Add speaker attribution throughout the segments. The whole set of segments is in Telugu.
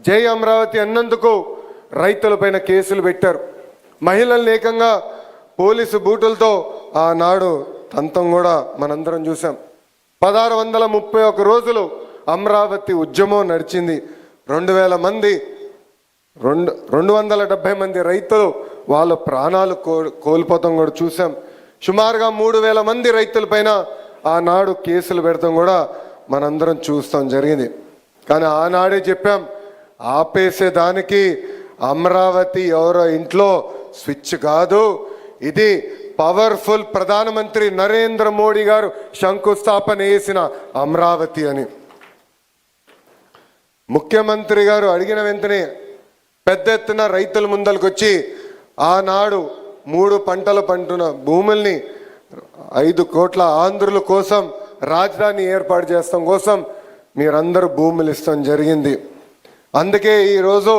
Speaker 1: జై అమరావతి అన్నందుకు రైతులపైన కేసులు పెట్టారు. మహిళల్ని ఏకంగా పోలీసు బూటులతో ఆనాడు తంతం కూడా మనందరం చూసాం పదహారు వందల ముప్పై ఒక రోజులు అమరావతి ఉద్యమం నడిచింది. రెండు వేల మంది రెండు రెండు వందల డెబ్బై మంది రైతులు వాళ్ళ ప్రాణాలు కో కోల్పోతాం కూడా చూసాం సుమారుగా మూడు వేల మంది రైతులపైన ఆనాడు కేసులు పెడతాం కూడా మనందరం చూస్తాం జరిగింది. కానీ ఆనాడే చెప్పాం ఆపేసేదానికి అమరావతి ఎవరో ఇంట్లో స్విచ్ కాదు. ఇది పవర్ఫుల్ ప్రధానమంత్రి నరేంద్ర మోడీ గారు శంకుస్థాపన చేసిన అమరావతి అని. ముఖ్యమంత్రి గారు అడిగిన వెంటనే పెద్ద ఎత్తున రైతుల ముందలకొచ్చి ఆనాడు మూడు పంటలు పంటున్న భూముల్ని ఐదు కోట్ల ఆంధ్రుల కోసం రాజధాని ఏర్పాటు చేస్తాం కోసం మీరందరూ భూములు ఇస్తాం జరిగింది. అందుకే ఈరోజు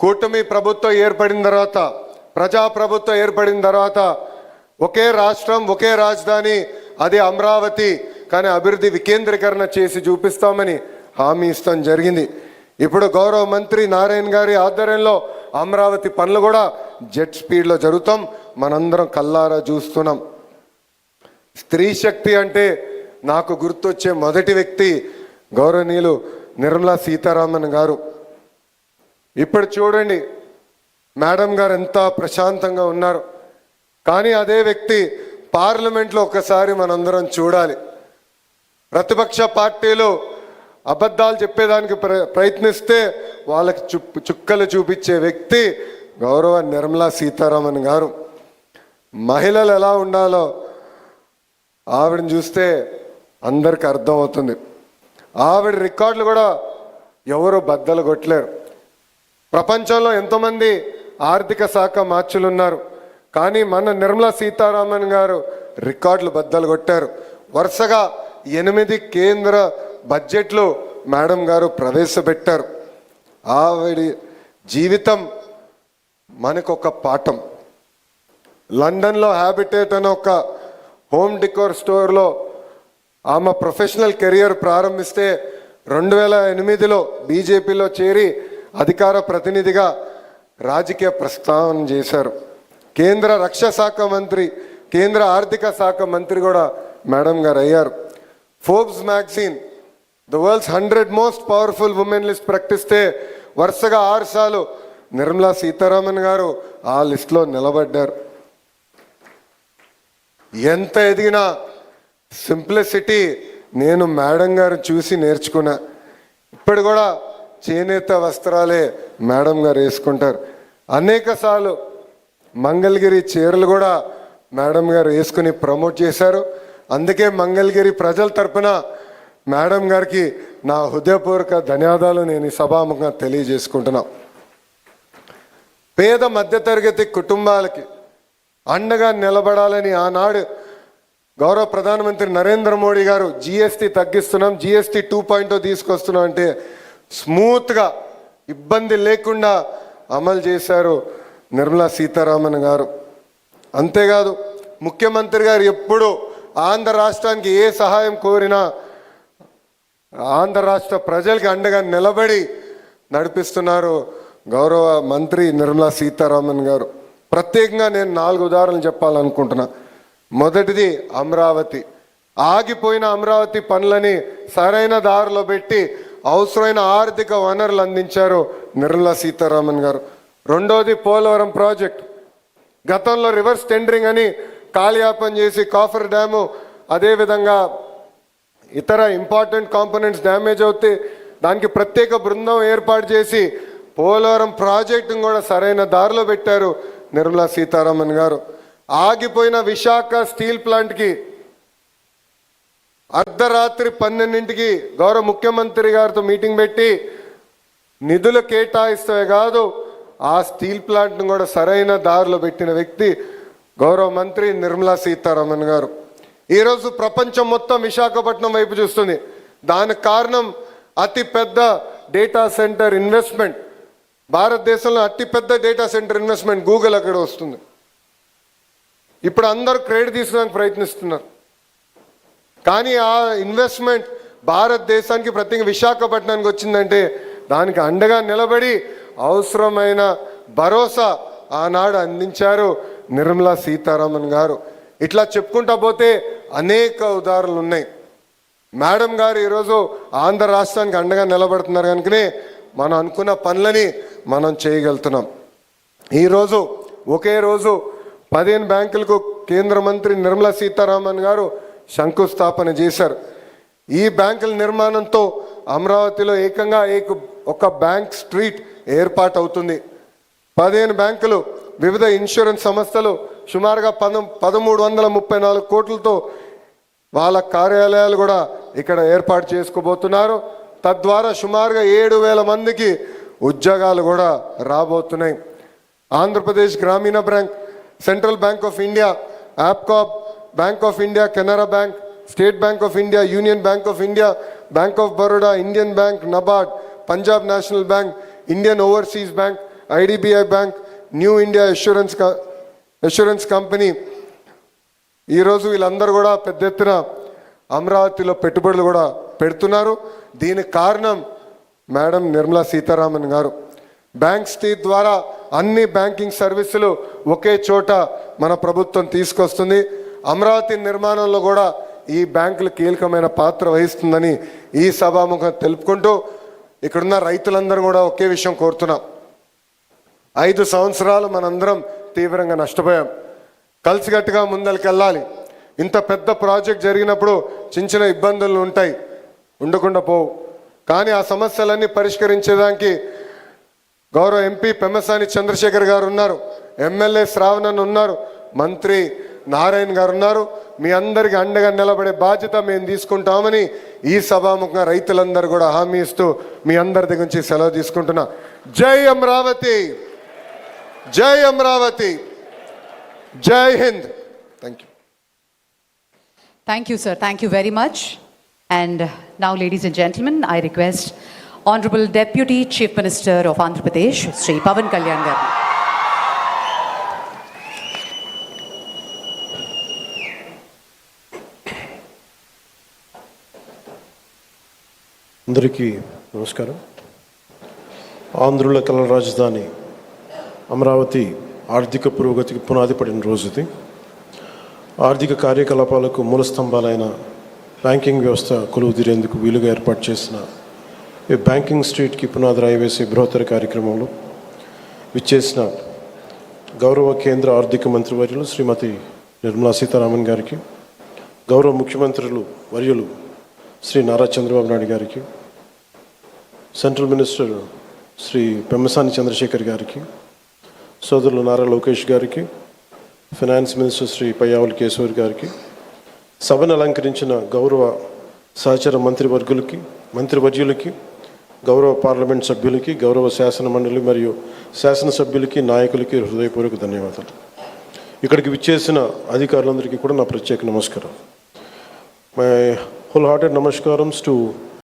Speaker 1: కూటమి ప్రభుత్వం ఏర్పడిన తర్వాత ప్రజా ప్రభుత్వం ఏర్పడిన తర్వాత ఒకే రాష్ట్రం ఒకే రాజధాని అది అమరావతి కానీ అభివృద్ధి వికేంద్రీకరణ చేసి చూపిస్తామని హామీ ఇస్తాం జరిగింది. ఇప్పుడు గౌరవ మంత్రి నారాయణ గారి ఆధ్వర్యంలో అమరావతి పనులు కూడా జెట్ స్పీడ్లో జరుగుతాం. మనందరం కల్లారా చూస్తున్నాం. స్త్రీ శక్తి అంటే నాకు గుర్తొచ్చే మొదటి వ్యక్తి గౌరవనీయులు నిర్మలా సీతారామన్ గారు. ఇప్పుడు చూడండి మేడం గారు ఎంత ప్రశాంతంగా ఉన్నారు. కానీ అదే వ్యక్తి పార్లమెంట్లో ఒకసారి మనందరం చూడాలి. ప్రతిపక్ష పార్టీలు అబద్ధాలు చెప్పేదానికి ప్ర ప్రయత్నిస్తే వాళ్ళకి చుప్ చుక్కలు చూపించే వ్యక్తి గౌరవ నిర్మలా సీతారామన్ గారు. మహిళలు ఎలా ఉండాలో ఆవిడని చూస్తే అందరికి అర్థమవుతుంది. ఆవిడ రికార్డులు కూడా ఎవరు బద్దలు కొట్టలేరు. ప్రపంచంలో ఎంతోమంది ఆర్థిక శాఖ మార్చులు ఉన్నారు కానీ మన నిర్మలా సీతారామన్ గారు రికార్డులు బద్దలు కొట్టారు. వరుసగా ఎనిమిది కేంద్ర బడ్జెట్లు మేడం గారు ప్రవేశపెట్టారు. ఆవిడ జీవితం మనకొక పాఠం. లండన్లో హ్యాబిటేట్ అనే ఒక హోమ్ డికోర్ స్టోర్లో ఆమె ప్రొఫెషనల్ కెరియర్ ప్రారంభిస్తే రెండు వేల ఎనిమిదిలో బీజేపీలో చేరి అధికార ప్రతినిధిగా రాజకీయ ప్రస్తావన చేశారు. కేంద్ర రక్షణ శాఖ మంత్రి కేంద్ర ఆర్థిక శాఖ మంత్రి కూడా మేడం గారు అయ్యారు Forbes magazine the world's hundred most powerful women list ప్రకటిస్తే వరుసగా ఆరు సార్లు నిర్మలా సీతారామన్ గారు ఆ లిస్టులో నిలబడ్డారు. ఎంత ఎదిగినా సింప్లిసిటీ నేను మేడం గారు చూసి నేర్చుకున్నా. ఇప్పుడు కూడా చేనేత వస్త్రాలే మేడం గారు వేసుకుంటారు. అనేక సార్లు మంగళగిరి చీరలు కూడా మేడం గారు వేసుకుని ప్రమోట్ చేశారు. అందుకే మంగళగిరి ప్రజల తరపున మేడం గారికి నా హృదయపూర్వక ధన్యవాదాలు నేను ఈ సభాముఖంగా తెలియజేసుకుంటున్నా. పేద మధ్యతరగతి కుటుంబాలకి అండగా నిలబడాలని ఆనాడు గౌరవ ప్రధానమంత్రి నరేంద్ర మోడీ గారు జిఎస్టీ తగ్గిస్తున్నాం జిఎస్టీ టూ పాయింట్ తీసుకొస్తున్నాం అంటే స్మూత్గా ఇబ్బంది లేకుండా అమలు చేశారు నిర్మలా సీతారామన్ గారు. అంతేకాదు ముఖ్యమంత్రి గారు ఎప్పుడు ఆంధ్ర రాష్ట్రానికి ఏ సహాయం కోరినా ఆంధ్ర రాష్ట్ర ప్రజలకి అండగా నిలబడి నడిపిస్తున్నారు గౌరవ మంత్రి నిర్మలా సీతారామన్ గారు. ప్రత్యేకంగా నేను నాలుగు ఉదాహరణలు చెప్పాలనుకుంటున్నాను మొదటిది అమరావతి. ఆగిపోయిన అమరావతి పనులని సరైన దారిలో పెట్టి అవసరమైన ఆర్థిక వనరులు అందించారు నిర్మలా సీతారామన్ గారు. రెండోది పోలవరం ప్రాజెక్ట్. గతంలో రివర్స్ టెండరింగ్ అని కాలయాపన చేసి కాఫర్ డ్యాము అదేవిధంగా ఇతర ఇంపార్టెంట్ కాంపోనెంట్స్ డ్యామేజ్ అవుతే దానికి ప్రత్యేక బృందం ఏర్పాటు చేసి పోలవరం ప్రాజెక్టును కూడా సరైన దారిలో పెట్టారు నిర్మలా సీతారామన్ గారు. ఆగిపోయిన విశాఖ స్టీల్ ప్లాంట్కి అర్ధరాత్రి పన్నెండింటికి గౌరవ ముఖ్యమంత్రి గారితో మీటింగ్ పెట్టి నిధులు కేటాయిస్తే కాదు ఆ స్టీల్ ప్లాంట్ను కూడా సరైన దారిలో పెట్టిన వ్యక్తి గౌరవ మంత్రి నిర్మలా సీతారామన్ గారు. ఈరోజు ప్రపంచం మొత్తం విశాఖపట్నం వైపు చూస్తుంది. దానికి కారణం అతిపెద్ద డేటా సెంటర్ ఇన్వెస్ట్మెంట్. భారతదేశంలో అతిపెద్ద డేటా సెంటర్ ఇన్వెస్ట్మెంట్ గూగుల్ అక్కడ వస్తుంది. ఇప్పుడు అందరూ క్రెడిట్ తీసుకోవడానికి ప్రయత్నిస్తున్నారు. కానీ ఆ ఇన్వెస్ట్మెంట్ భారతదేశానికి ప్రత్యేక విశాఖపట్నానికి వచ్చిందంటే దానికి అండగా నిలబడి అవసరమైన భరోసా ఆనాడు అందించారు నిర్మలా సీతారామన్ గారు. ఇట్లా చెప్పుకుంటా పోతే అనేక ఉదాహరణలు ఉన్నాయి. మేడం గారు ఈరోజు ఆంధ్ర రాష్ట్రానికి అండగా నిలబడుతున్నారు కనుకనే మనం అనుకున్న పనులని మనం చేయగలుగుతున్నాం. ఈరోజు ఒకే రోజు పదిహేను బ్యాంకులకు కేంద్ర మంత్రి నిర్మలా సీతారామన్ గారు శంకుస్థాపన చేశారు. ఈ బ్యాంకుల నిర్మాణంతో అమరావతిలో ఏకంగా ఏక ఒక బ్యాంక్ స్ట్రీట్ ఏర్పాటు అవుతుంది పదిహేను బ్యాంకులు వివిధ ఇన్సూరెన్స్ సంస్థలు సుమారుగా పద పదమూడు వందల ముప్పై నాలుగు కోట్లతో వాళ్ళ కార్యాలయాలు కూడా ఇక్కడ ఏర్పాటు చేసుకోబోతున్నారు. తద్వారా సుమారుగా ఏడు వేల మందికి ఉద్యోగాలు కూడా రాబోతున్నాయి. Andhra Pradesh Grameena bank central bank of India యాప్కాప్ bank of India Canara bank state bank of India union bank of India bank of Baroda Indian bank NABARD Punjab national bank Indian overseas bank IDBI bank new India insurance insurance company ఈరోజు వీళ్ళందరూ కూడా పెద్ద ఎత్తున అమరావతిలో పెట్టుబడులు కూడా పెడుతున్నారు. దీనికి కారణం మేడం నిర్మలా సీతారామన్ గారు. బ్యాంక్ స్టేట్ ద్వారా అన్ని బ్యాంకింగ్ సర్వీసులు ఒకే చోట మన ప్రభుత్వం తీసుకొస్తుంది. అమరావతి నిర్మాణంలో కూడా ఈ బ్యాంకులు కీలకమైన పాత్ర వహిస్తుందని ఈ సభాముఖం తెలుపుకుంటూ ఇక్కడున్న రైతులందరూ కూడా ఒకే విషయం కోరుతున్నాం. ఐదు సంవత్సరాలు మనందరం తీవ్రంగా నష్టపోయాం. కలిసికట్టుగా ముందరికెళ్ళాలి. ఇంత పెద్ద ప్రాజెక్ట్ జరిగినప్పుడు చిన్న చిన్న ఇబ్బందులు ఉంటాయి. ఉండకుండా పోవు. కానీ ఆ సమస్యలన్నీ పరిష్కరించేదానికి గౌరవ ఎంపీ పెమ్మసాని చంద్రశేఖర్ గారు ఉన్నారు. ఎమ్మెల్యే శ్రావణన్ ఉన్నారు. మంత్రి నారాయణ గారు ఉన్నారు. మీ అందరికి అండగా నిలబడే బాధ్యత మేము తీసుకుంటామని ఈ సభాముఖంగా రైతులందరూ కూడా హామీ ఇస్తూ మీ అందరి దగ్గర నుంచి సెలవు తీసుకుంటున్నా. జై అమరావతి జై అమరావతి జై Hind! Thank you
Speaker 2: thank you sir thank you very much and now ladies and gentlemen I request Honorable Deputy Chief Minister of Andhra Pradesh, Sri Pavan Kalyan garu.
Speaker 3: అందరికీ నమస్కారం ఆంధ్రుల కళల రాజధాని అమరావతి ఆర్థిక పురోగతికి పునాది పడిన రోజుది ఆర్థిక కార్యకలాపాలకు మూల స్తంభాలైన బ్యాంకింగ్ వ్యవస్థ కొలువు తీరేందుకు వీలుగా ఏర్పాటు చేసిన ఈ బ్యాంకింగ్ స్ట్రీట్కి పునాది రాయివేసే బృహత్తర కార్యక్రమంలో విచ్చేసిన గౌరవ కేంద్ర ఆర్థిక మంత్రివర్యులు శ్రీమతి నిర్మలా సీతారామన్ గారికి గౌరవ ముఖ్యమంత్రులు వర్యులు శ్రీ నారా చంద్రబాబు నాయుడు గారికి సెంట్రల్ మినిస్టర్ శ్రీ పెమ్మసాని చంద్రశేఖర్ గారికి సోదరులు నారా లోకేష్ గారికి ఫైనాన్స్ మినిస్టర్ శ్రీ పయ్యావుల కేశవర్ గారికి సభను అలంకరించిన గౌరవ సహచర మంత్రివర్గులకి మంత్రివర్యులకి గౌరవ పార్లమెంట్ సభ్యులకి గౌరవ శాసన మండలి మరియు శాసనసభ్యులకి నాయకులకి హృదయపూర్వక ధన్యవాదాలు. ఇక్కడికి విచ్చేసిన అధికారులందరికీ కూడా నా ప్రత్యేక నమస్కారం my wholehearted namaskaram to